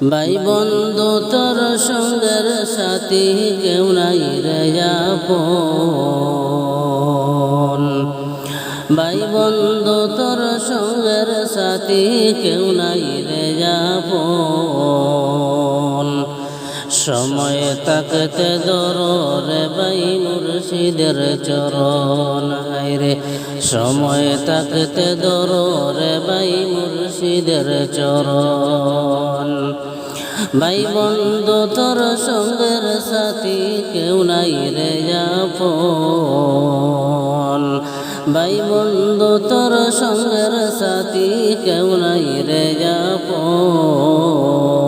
ভাই বন্ধু তোর সঙ্গের সাথী কেউ নাই ভাই বন্ধু তোর সঙ্গের সাথী কেউ নাই রে আপন। সময়ে তাকতে দরে বাই মুর্শিদের চরণ হাইরে সময়ে তাকতে দরে বাই মুর্শিদের চরণ। ভাই বন্ধু, তোর সঙ্গের সাথী কেউ নাই রে আপন। ভাই বন্ধু, তোর সঙ্গের সাথী কেউ নাই রে আপন।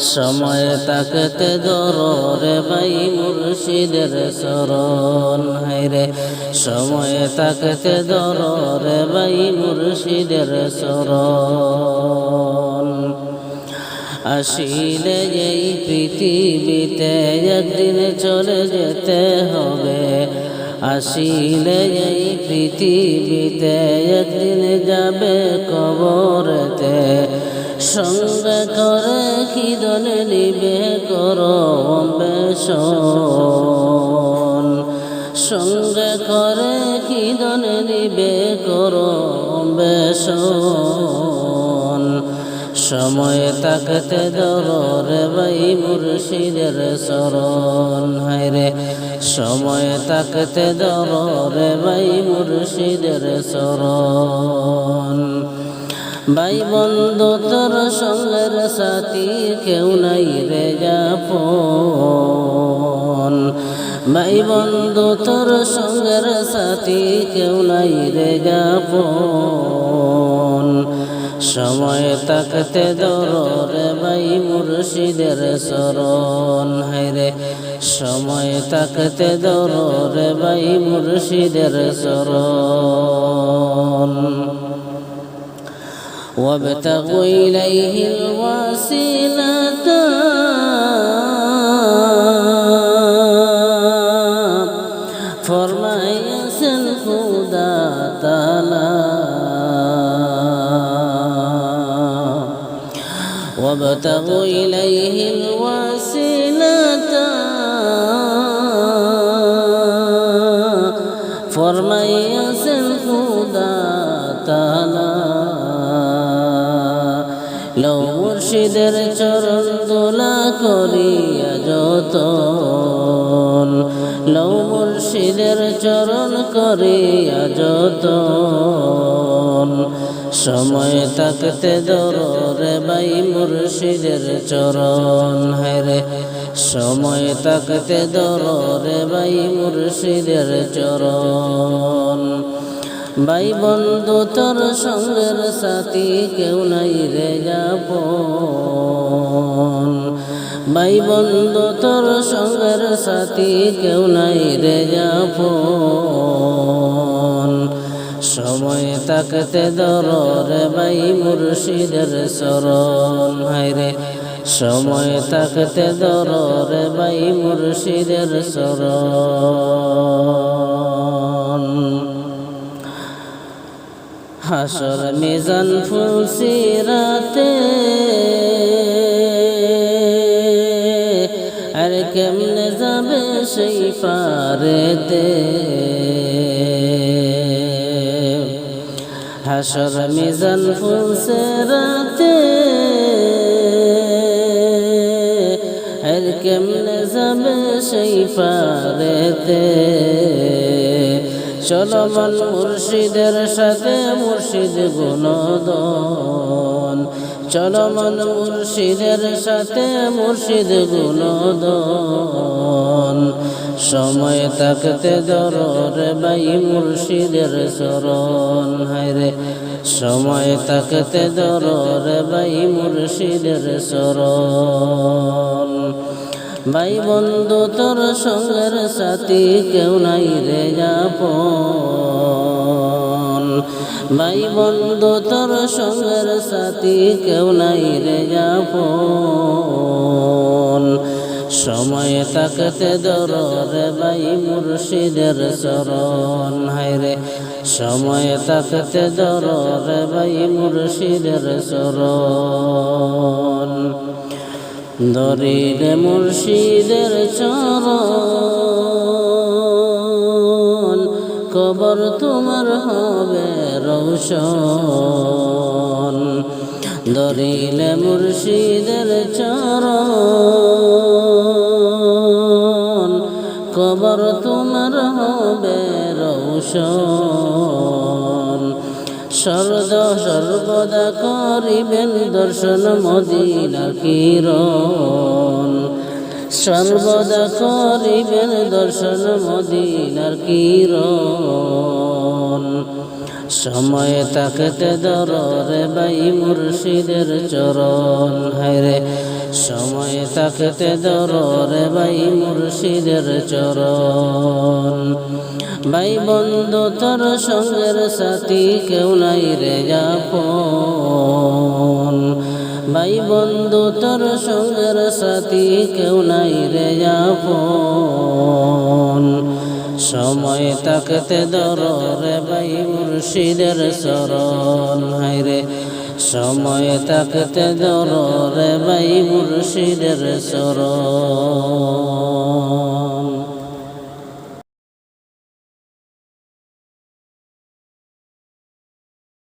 সময় তাকতে দরে ভাই মুর্শিদের শরণ। হাইরে সময় তাকতে দরে ভাই মুর্শিদের শরণ। আসিলে এই পৃথিবীতে একদিন চলে যেতে হবে। আসিলে এই পৃথিবীতে একদিন যাবে কবরেতে। সঙ্গে করে খিদন নিবে করো বেশন সঙ্গে করে খিদন নিবে করো বেশন সময় তাকতে দরে ভাই মুর্শিদের শরণ হায়রে, সময় তাকতে দরে ভাই মুর্শিদের শরণ ভাই বন্ধু, তোর সঙ্গের সাথী কেউ নাই রে যাপন। ভাই বন্ধু, তোর সঙ্গের সাথী কেউ নাই রে যাপন। সময় তাকতে দরে ভাই মুর্শিদের শরণ হায়রে সময় তাকতে দরে ভাই মুর্শিদের শরণ وابتغوا إليه الوسيلة. ফরমাইয়াছেন খুদা তালা وابتغوا إليه الوسيلة. فرمي মুর্শিদের চরণ দোলা করিয়া যতন। লও মুর্শিদের চরণ করিয়া যতন। সময় তাকতে দরে বাই মুর্শিদের চরণ হায়রে সময় তাকতে দরে বাই মুর্শিদের চরণ। ভাই বন্ধু তোর সঙ্গের সাথী কেউ নাই রে যাপন ভাই বন্ধু তোর সঙ্গের সাথী কেউ নাই রে যাপন সময় তাকতে দরে ভাই মুর্শিদের শরণ হায়রে সময় তাকতে দরে ভাই মুর্শিদের শরণ হাসর মিজান ফুলসি রাতে। আর কেমনে যাবে সেই পারেতে। হাসর মিজান ফুলসে রাতে। আর কেমনে যাবে সেই পারেতে। চলমান মুর্শিদের সাথে মুর্শিদ গুণদন। চলমান মুর্শিদের সাথে মুর্শিদ গুণদন। সময় তাকতে দরে বাই মুর্শিদের শরণ হায়রে সময় তাকতে দরে বাই মুর্শিদের শরণ ভাই বন্ধু, তোর সঙ্গের সাথী কেউ নাই রে যাপন ভাই বন্ধু, তোর সঙ্গের সাথী কেউ নাই রে যাপন সময় তাকতে দরে ভাই মুর্শিদের শরণ হায়রে সময় তাকতে দরে ভাই মুর্শিদের শরণ দরিলে মুর্শিদের চরণ। কবর তোমার হবে রৌশন। দরিলে মুর্শিদের চরণ। কবর তোমার হবে রৌশন। সর্দ সর্বদা করিবেন দর্শন মদিনার কিরণ। সর্বদা করিবেন দর্শন মদিনার কিরণ। সময় তাকতে দরে বাই মুর্শিদের চরণ, হায়রে। সময় তাকতে দরে বাই মুর্শিদের চরণ। ভাই বন্ধু, তোর সঙ্গের সাথী কেউ নাই রে যাপন। ভাই বন্ধু, তোর সঙ্গের সাথী কেউ নাই রে যাপন। সময় তাকতে দর রে ভাই মুর্শিদের শরণ হাই রে সময় তাকতে দর রে ভাই মুর্শিদের শরণ